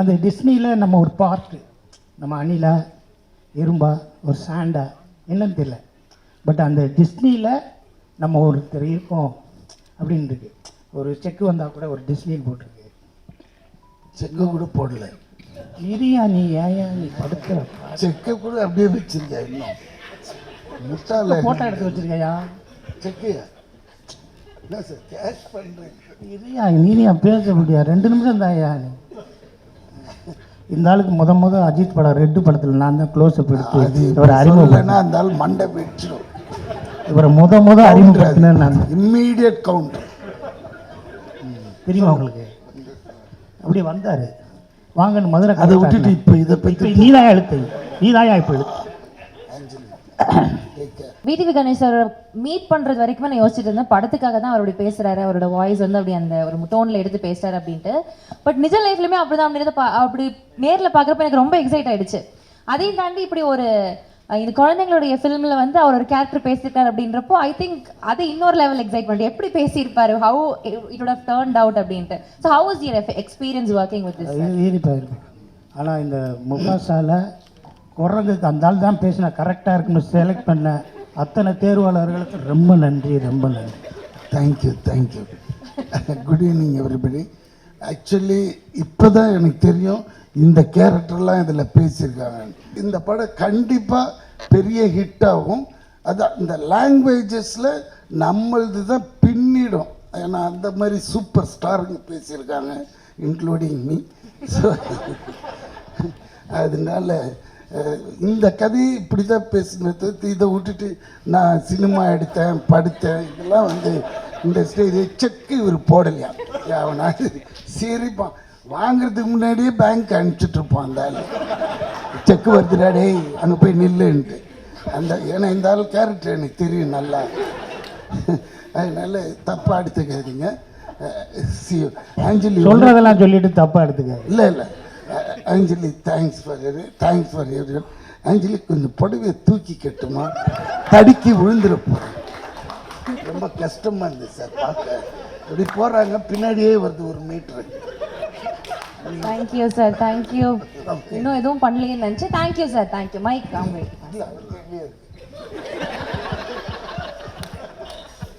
அந்த டிஸ்னியில் நம்ம ஒரு பார்ட்டு நம்ம அணிலா எறும்பா ஒரு சாண்டா என்னன்னு தெரியல. பட் அந்த டிஸ்னியில் நம்ம ஒருத்தர் இருக்கோம் அப்படின்னு இருக்கு. ஒரு செக் வந்தால் கூட ஒரு டிஸ்னின்னு போட்டிருக்கு. செக்கை கூட போடல. இரியா நீ ஏயா நீ படுக்கிற? செக்கை கூட அப்படியே வச்சிருக்கேன் இன்னும். முட்டாள ஃபோட்டோ எடுத்து வச்சிருக்கையா? செக்கு. என்ன சார் கேஷ் பண்ணுறேன் இரியா நீரியா பேச முடியா ரெண்டு நிமிஷம் தான்யா நீ. இந்த ஆளுக்கு முத முத அஜித் படம் ரெட்டு படத்தில் நான் தான் க்ளோஸ் அப் எடுத்து இவரை அறிமுகம் அந்த ஆள் மண்டை வெடிச்சிடும் இவரை முத முத அறிமுகப்படுத்தினேன் நான். இம்மீடியட் கவுண்டர் தெரியுமா உங்களுக்கு? அப்படி வந்தார். வாங்கன்னு மதுரை அதை விட்டுட்டு இப்போ இதை பற்றி நீதாயா எழுத்து. நீதாயா இப்போ எழுத்து? விடிவி கணேஷ் மீட் பண்றது வரைக்குமே நான் யோசிச்சுட்டு இருந்தேன். படத்துக்காக தான் அவர் அப்படி பேசுறாரு. அவரோட வாய்ஸ் வந்து அப்படி அந்த ஒரு டோன்ல எடுத்து பேசுறாரு அப்படின்ட்டு. பட் நிஜ லைஃப்லயுமே அப்படிதான். அப்படின்றத அப்படி நேர்ல பாக்குறப்ப எனக்கு ரொம்ப எக்ஸைட் ஆயிடுச்சு. அதையும் தாண்டி இப்படி ஒரு இந்த குழந்தைங்களுடைய ஃபிலிம்ல வந்து அவர் ஒரு கேரக்டர் பேசியிருக்காரு அப்படின்றப்போ ஐ திங்க் அது இன்னொரு லெவல் எக்ஸைட்மெண்ட் எப்படி பேசியிருப்பாரு? How it have turned out அப்படின்ட்டு. So how is your experience working with this ஆனால் இந்த முகாசால குரங்குக்கு அந்த ஆள் தான் பேசினா கரெக்டாக இருக்குன்னு செலக்ட் பண்ண அத்தனை தேர்வாளர்களுக்கு ரொம்ப நன்றி ரொம்ப நன்றி. Thank you thank you good evening everybody actually இப்போ தான் எனக்கு தெரியும் இந்த கேரக்டர்லாம் இதில் பேசியிருக்காங்க. இந்த படம் கண்டிப்பாக பெரிய ஹிட்டாகும் ஆகும். அதான் இந்த லாங்குவேஜஸில் நம்மளது தான் பின்னிடும். ஏன்னா அந்த மாதிரி சூப்பர் ஸ்டாருங்க பேசியிருக்காங்க இன்க்ளூடிங் மீ ஸோ அதனால இந்த கதையை இப்படி தான் பேசினது. இதை விட்டுட்டு நான் சினிமா எடுத்தேன் படுத்தேன். இதெல்லாம் வந்து இந்த ஸ்டேஜ் செக்கு இவர் போடலையா? அவனாவது சிரிப்பான் வாங்குறதுக்கு முன்னாடியே பேங்க் அனுப்பிச்சிட்டு இருப்பான் அந்த ஆள். செக்கு வருதுடா டேய் அங்கே போய் நில்லுன்ட்டு. அந்த ஏன்னா இந்த ஆள் கேரக்டர் எனக்கு தெரியும் நல்லா. அதனால தப்பாக எடுத்துக்காதீங்க. சி ஆஞ்சலி சொல்கிறதெல்லாம் சொல்லிட்டு தப்பாக எடுத்துக்காது இல்லை இல்லை. Anjali thanks for thanks for every Anjali கொஞ்சம் புடவையை தூக்கி கட்டுமா? தடுக்கி விழுந்துட போகிறேன் ரொம்ப கஷ்டமாக இருந்துச்சு சார் பார்க்க. இப்படி போகிறாங்க பின்னாடியே வருது ஒரு மீட்ரு தேங்க்யூ சார் தேங்க்யூ இன்னும் எதுவும் பண்ணலையேன்னு நினச்சி தேங்க்யூ சார் தேங்க்யூ மைக் அவங்க